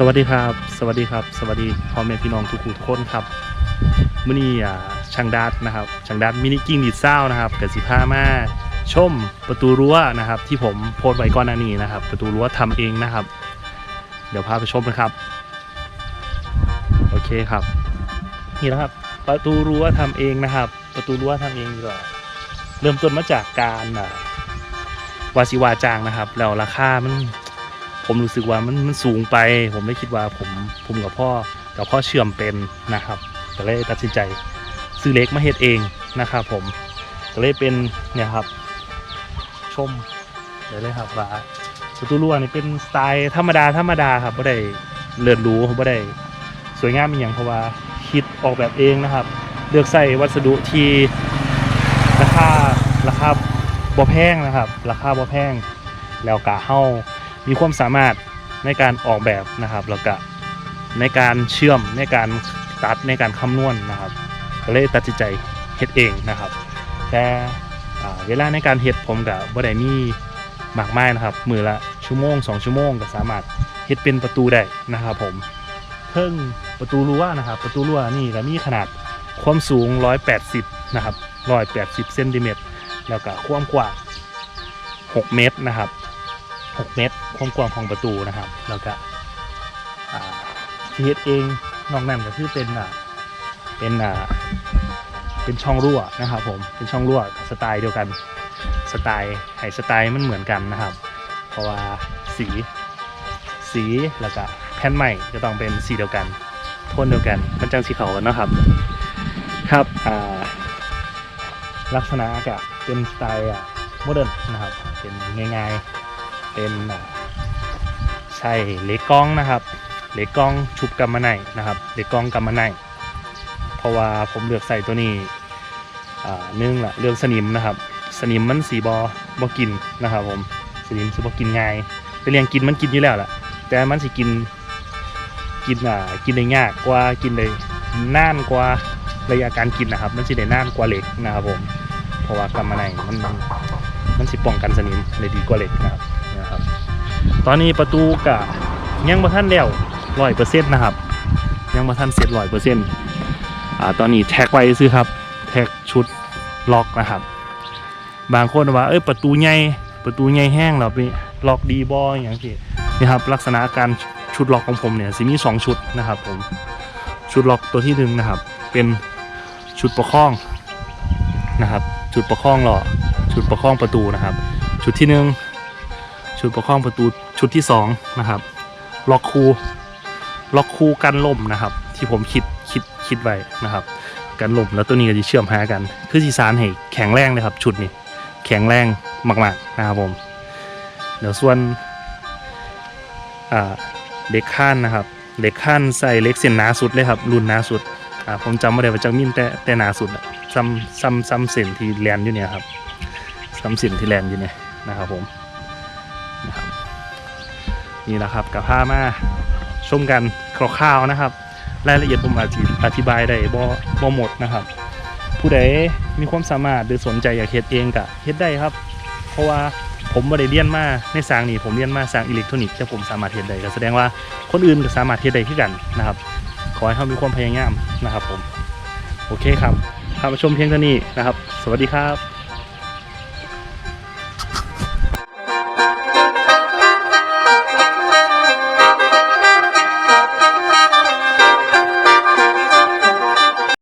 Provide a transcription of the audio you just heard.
สวัสดีครับ สวัสดีครับ สวัสดีพ่อแม่พี่น้องทุกๆทุกคนครับมื้อนี้อ่าช่างดัดนะครับช่างดัดมินิกิ้งดีดเศร้านะครับกับสิพามาชมประตูรั้วนะครับ ที่ผมโพสต์ไว้ก่อนหน้านี้นะครับ ประตูรั้วทำเองนะครับ เดี๋ยวพาไปชมนะครับ โอเคครับ นี่นะครับ ประตูรั้วทำเองนะครับ ประตูรั้วทำเองดีกว่าเริ่มต้นมาจากการอ่าวาสิวาจางนะครับ แล้วราคามัน ผมรู้สึกว่ามันมันสูงไป ผมเลยคิดว่าผมผมกับพ่อกับพ่อเชื่อมเป็นนะครับก็เลยตัดสินใจซื้อเล็กมาเฮ็ดเองนะครับผมก็เลยเป็นเนี่ยครับ ชมเดี๋ยวเลยครับว่าประตูรั้วนี่เป็นสไตล์ธรรมดาธรรมดาครับไม่ได้เลิศหรูไม่ได้สวยงามอย่างเพราะว่าคิดออกแบบเองนะครับ เลือกใส่วัสดุที่ราคาราคาบ่แพงนะครับ ราคาบ่แพงแล้วกะเฮา มีความสามารถในการออกแบบนะครับ แล้วก็ในการเชื่อมในการตัดในการคำนวณนะครับ ก็เลยตัดสินใจเฮ็ดเองนะครับ แต่เวลาในการเฮ็ดผมกับบ่ได้มีมากมายนะครับ มือละชั่วโมงสองชั่วโมงก็สามารถเฮ็ดเป็นประตูได้นะครับ ผมเพิ่งประตูรั้วนะครับ ประตูรั้วนี่ก็มีขนาดความสูง 180 นะครับ 180 เซนติเมตร แล้วก็ความกว้าง 6 เมตรนะครับ 6 เมตรความกว้างของประตูนะครับ แล้วก็ที่เฮ็ดเองนอกนั้นก็คือเป็นอ่าเป็นอ่าเป็นช่องรั่วนะครับผมเป็นช่องรั่วสไตล์เดียวกันสไตล์ไหสไตล์มันเหมือนกันนะครับ เพราะว่าสีสีแล้วก็แผ่นใหม่จะต้องเป็นสีเดียวกันโทนเดียวกันมันจังสีขากันนะครับ ครับอ่าลักษณะก็เป็นสไตล์อะโมเดิร์นนะครับเป็นง่ายๆ เป็นใช่เหล็กกล้องนะครับเหล็กกล้องชุบกำมะไนนะครับเหล็กกล้องกำมะไนเพราะว่าผมเลือกใส่ตัวนี้อ่าหนึ่งละเรื่องสนิมนะครับ สนิมมันสีบอบกินนะครับ ผมสนิมสิบกินง่ายไปเรียงกินมันกินอยู่แล้วแหละแต่มันสิกินกินอ่ากินได้ยากกว่ากินได้น่านกว่าระยะการกินนะครับ มันสิได้น่านกว่าเหล็กนะครับผมเพราะว่ากำมะไนมันมันมันสิป้องกันสนิมได้ดีกว่าเหล็กนะครับ นะครับ ตอนนี้ประตูกะยังบ่ทันแล้วร้อยเปอร์เซ็นต์นะครับ ยังบ่ทันเสร็จร้อยเปอร์เซ็นต์อ่าตอนนี้แท็กไว้ซื้อครับ แท็กชุดล็อกนะครับ บางคนว่าเอ้ยประตูใหญ่ประตูใหญ่แห้งเหรอพี่ล็อกดีบออย่างที่นี่ครับ ลักษณะการชุดล็อกของผมเนี่ยสิมีสองชุดนะครับผมชุดล็อกตัวที่หนึ่งนะครับ เป็นชุดประคองนะครับ ชุดประคองหล่อชุดประคองประตูนะครับ ชุดที่หนึ่ง ชุดประคองประตูชุดที่สองนะครับล็อกคูล็อกคูกันล่มนะครับ ที่ผมคิดคิดคิดไว้นะครับ กันล่มแล้วตัวนี้ก็จะเชื่อมหากัน คือสีสารให้แข็งแรงเลยครับ ชุดนี้แข็งแรงมากๆนะครับผมเดี๋ยวส่วนอ่าเล็กขั้นนะครับเล็กขั้นใส่เล็กเส้นหนาสุดเลยครับ รุ่นหนาสุดอ่าผมจำไม่ได้ว่าจังมินแต่แต่หนาสุดอะซ้ำซ้ำซ้ำเส้นที่แลนอยู่เนี่ยครับสำสินที่แลนอยู่เนี่ยนะครับผม นี่แหละครับกับผ้ามาชมกันคร่าวๆนะครับ รายละเอียดผมอาจจะอธิบายได้บ่บ่หมดนะครับ ผู้ใดมีความสามารถหรือสนใจอยากเฮ็ดเองก็เฮ็ดได้ครับ เพราะว่าผมไม่ได้เรียนมาในสางนี่ผมเรียนมาสางอิเล็กทรอนิกส์แต่ผมสามารถเฮ็ดได้ก็แสดงว่าคนอื่นก็สามารถเฮ็ดได้ที่กันนะครับ ขอให้เขามีความพยายามนะครับผม โอเคครับพามาชมเพียงเท่านี้นะครับ สวัสดีครับ